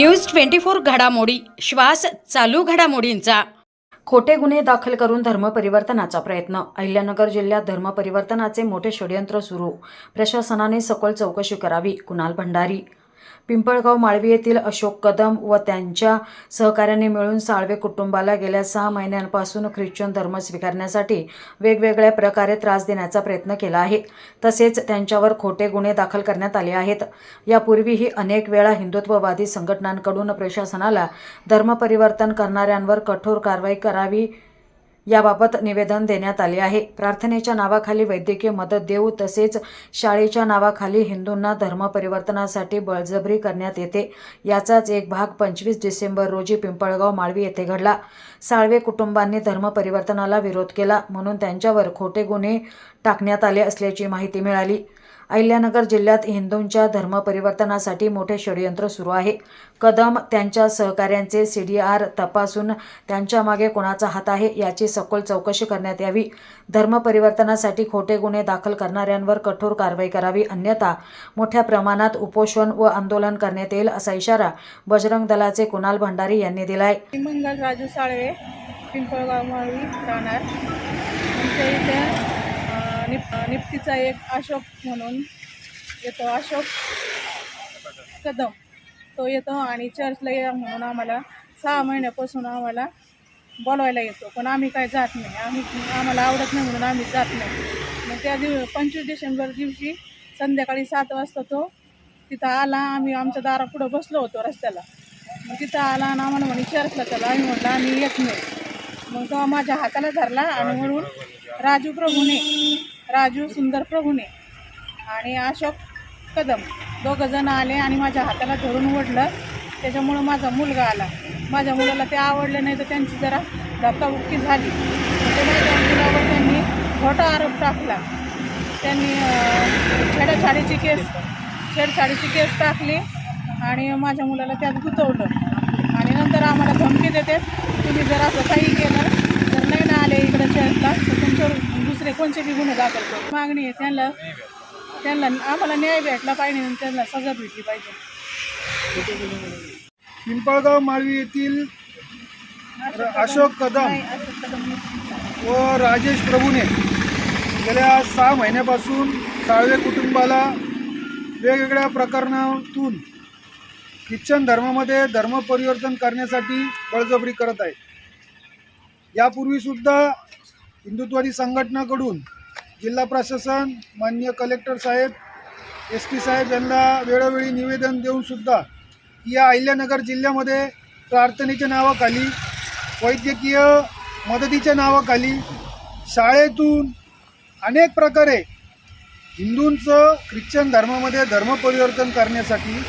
News twenty four घडामोडी श्वास चालू घडामोडींचा. खोटे गुन्हे दाखल करून धर्मपरिवर्तनाचा प्रयत्न अहिल्यानगर जिल्ह्यात धर्मपरिवर्तनाचे मोठे षडयंत्र सुरू. प्रशासनाने सखोल चौकशी करावी कुणाल भंडारी. पिंपळगाव माळवी येथील अशोक कदम व त्यांच्या सहकार्याने मिळून साळवे कुटुंबाला गेल्या सहा महिन्यांपासून ख्रिश्चन धर्म स्वीकारण्यासाठी वेगवेगळ्या प्रकारे त्रास देण्याचा प्रयत्न केला आहे. तसेच त्यांच्यावर खोटे गुन्हे दाखल करण्यात आले आहेत. यापूर्वीही अनेक वेळा हिंदुत्ववादी संघटनांकडून प्रशासनाला धर्मपरिवर्तन करणाऱ्यांवर कठोर कारवाई करावी याबाबत निवेदन देण्यात आले आहे. प्रार्थनेच्या नावाखाली वैद्यकीय मदत देऊ तसेच शाळेच्या नावाखाली हिंदूंना धर्मपरिवर्तनासाठी बळजबरी करण्यात येते. याचाच एक भाग पंचवीस डिसेंबर रोजी पिंपळगाव माळवी येथे घडला. साळवे कुटुंबांनी धर्मपरिवर्तनाला विरोध केला म्हणून त्यांच्यावर खोटे गुन्हे टाकण्यात आले असल्याची माहिती मिळाली. अहिल्यानगर जिल्ह्यात हिंदूंच्या धर्मपरिवर्तनासाठी मोठे षडयंत्र सुरू आहे. कदम त्यांच्या सहकाऱ्यांचे सी डी आर तपासून त्यांच्यामागे कोणाचा हात आहे याची सखोल चौकशी करण्यात यावी. धर्मपरिवर्तनासाठी खोटे गुन्हे दाखल करणाऱ्यांवर कठोर कारवाई करावी. अन्यथा मोठ्या प्रमाणात उपोषण व आंदोलन करण्यात येईल असा इशारा बजरंग दलाचे कुणाल भंडारी यांनी दिलाय. मंगल राजू साळवे पिंपळगाव राहणार. आमच्या इथे निप निप्तीचा एक अशोक म्हणून येतो. अशोक कदम. तो येतो आणि चर्चला या म्हणून आम्हाला सहा महिन्यापासून आम्हाला बोलवायला येतो. पण आम्ही काय जात नाही. आम्ही आम्हाला आवडत नाही म्हणून आम्ही जात नाही. मग त्या दिव पंचवीस डिसेंबर दिवशी संध्याकाळी सात वाजता तो तिथं आला. आम्ही आमच्या दारापुढं बसलो होतो रस्त्याला. मग तिथं आला आणि आम्हाला म्हणे चर्चला चला. आम्ही म्हटलं आम्ही येत नाही. मग तो माझ्या हाताला धरला आणि म्हणून राजू प्रभूने राजू सुंदर प्रभूने. आणि अशोक कदम. दोघं जण आले आणि माझ्या हाताला धरून ओढलं. त्याच्यामुळं माझा मुलगा आला. माझ्या मुलाला ते आवडलं नाही तर त्यांची जरा धक्काबुक्की झाली. ते माझ्या मुलावर त्यांनी खोटा आरोप टाकला. त्यांनी छेडछाडीची केस छेडछाडीची केस टाकली आणि माझ्या मुलाला त्यात गुंतवलं. आणि नंतर आम्हाला धमकी देते तुम्ही जर असं काही केलं तर नाही ना आले इकडं चर्चला तर तुमच्यावर दुसरे कोणते बी गुन्हे दाखल करू. मागणी आहे त्यांना. त्यांना आम्हाला न्याय भेटला पाहिजे आणि त्यांना सजा भेटली पाहिजे. पिंपळगाव माळवी येथील अशोक कदम. व राजेश प्रभूने गेल्या सहा महिन्यापासून साळवे कुटुंबाला वेगवेगळ्या प्रकरणातून ख्रिश्चन धर्मामध्ये धर्मपरिवर्तन करण्यासाठी बळजबरी करत आहे. यापूर्वीसुद्धा हिंदुत्वादी संघटनाकडून जिल्हा प्रशासन मान्य कलेक्टर साहेब एस पी साहेब यांना वेळोवेळी निवेदन देऊनसुद्धा या अहिल्यानगर जिल्ह्यामध्ये प्रार्थनेच्या नावाखाली वैद्यकीय मदतीच्या नावाखाली शाळेतून अनेक प्रकारे हिंदूंचं ख्रिश्चन धर्मामध्ये धर्मपरिवर्तन करण्यासाठी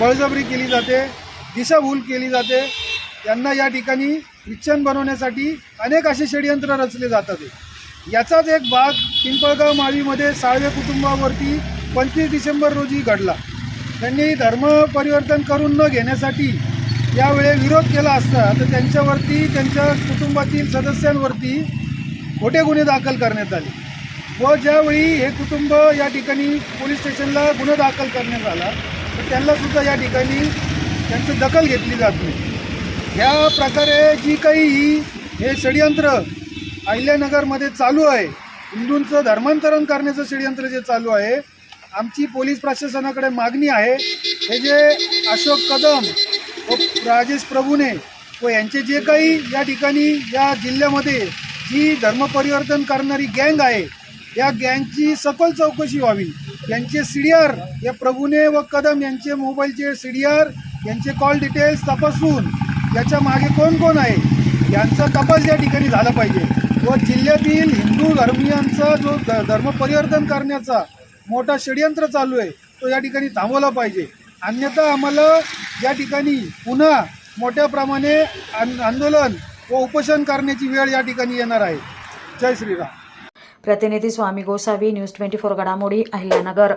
बळजबरी केली जाते दिशाभूल केली जाते. त्यांना या ठिकाणी ख्रिश्चन बनवण्यासाठी अनेक असे षडयंत्र रचले जातात. याचाच एक भाग पिंपळगाव माळीमध्ये साळवे कुटुंबावरती पंचवीस डिसेंबर रोजी घडला. त्यांनी धर्म परिवर्तन करून न घेण्यासाठी यावेळी विरोध केला असता तर त्यांच्यावरती त्यांच्या कुटुंबातील सदस्यांवरती खोटे गुन्हे दाखल करण्यात आले. व ज्यावेळी हे कुटुंब या ठिकाणी पोलीस स्टेशनला गुन्हा दाखल करण्यात आला तर त्यांनासुद्धा या ठिकाणी त्यांची दखल घेतली जात नाही. ह्या प्रकारे जी काही हे षडयंत्र अहिल्यानगरमध्ये चालू आहे हिंदूंचं धर्मांतरण करण्याचं षडयंत्र जे चालू आहे आमची पोलीस प्रशासनाकडे मागणी आहे. हे जे अशोक कदम व राजेश प्रभूने व यांचे जे काही या ठिकाणी या जिल्ह्यामध्ये जी धर्मपरिवर्तन करणारी गँग आहे या गँगची सखोल चौकशी व्हावी. यांचे सी डी आर या प्रभूने व कदम यांचे मोबाईलचे सी डी आर यांचे कॉल डिटेल्स तपासून याच्या मागे कोण कोण आहे? यांचा तपास या ठिकाणी झाला पाहिजे. व जिल्ह्यातील हिंदू धर्मियांचा जो ध धर्मपरिवर्तन करण्याचा मोठा षडयंत्र चालू आहे तो या ठिकाणी थांबवला पाहिजे. अन्यथा आम्हाला या ठिकाणी पुन्हा मोठ्या प्रमाणे आंदोलन व उपोषण करण्याची वेळ या ठिकाणी येणार आहे. जय श्रीराम. प्रतिनिधी Swami Gosavi news twenty four घडामोडी अहिल्यानगर.